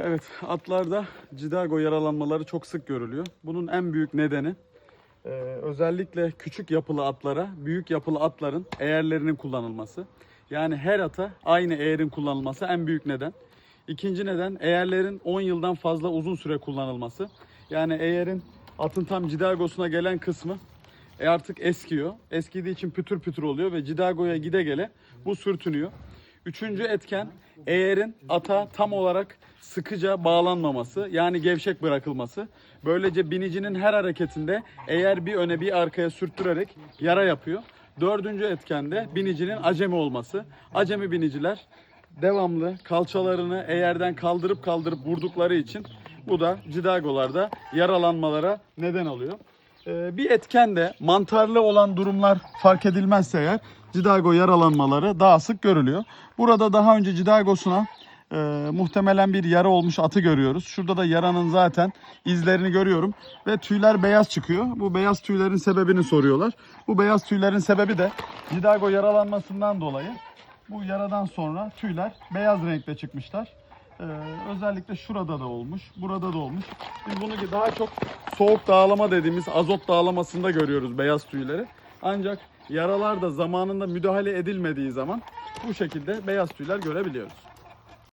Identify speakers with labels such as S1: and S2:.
S1: Evet, atlarda cidago yaralanmaları çok sık görülüyor. Bunun en büyük nedeni e, özellikle küçük yapılı atlara büyük yapılı atların eğerlerinin kullanılması. Yani her ata aynı eğerin kullanılması en büyük neden. İkinci neden eğerlerin 10 yıldan fazla uzun süre kullanılması. Yani eğerin atın tam cidagosuna gelen kısmı e artık eskiyor. Eskidiği için pütür pütür oluyor ve cidagoya gide gele bu sürtünüyor. Üçüncü etken eğerin ata tam olarak sıkıca bağlanmaması yani gevşek bırakılması. Böylece binicinin her hareketinde eğer bir öne bir arkaya sürttürerek yara yapıyor. Dördüncü etken de binicinin acemi olması. Acemi biniciler devamlı kalçalarını eğerden kaldırıp kaldırıp vurdukları için bu da cidagolarda yaralanmalara neden oluyor. Ee, bir etken de mantarlı olan durumlar fark edilmezse eğer cidago yaralanmaları daha sık görülüyor. Burada daha önce cidagosuna e, muhtemelen bir yara olmuş atı görüyoruz. Şurada da yaranın zaten izlerini görüyorum ve tüyler beyaz çıkıyor. Bu beyaz tüylerin sebebini soruyorlar. Bu beyaz tüylerin sebebi de cidago yaralanmasından dolayı bu yaradan sonra tüyler beyaz renkte çıkmışlar. Ee, özellikle şurada da olmuş, burada da olmuş. Biz bunu daha çok soğuk dağlama dediğimiz azot dağlamasında görüyoruz beyaz tüyleri. Ancak yaralarda zamanında müdahale edilmediği zaman bu şekilde beyaz tüyler görebiliyoruz.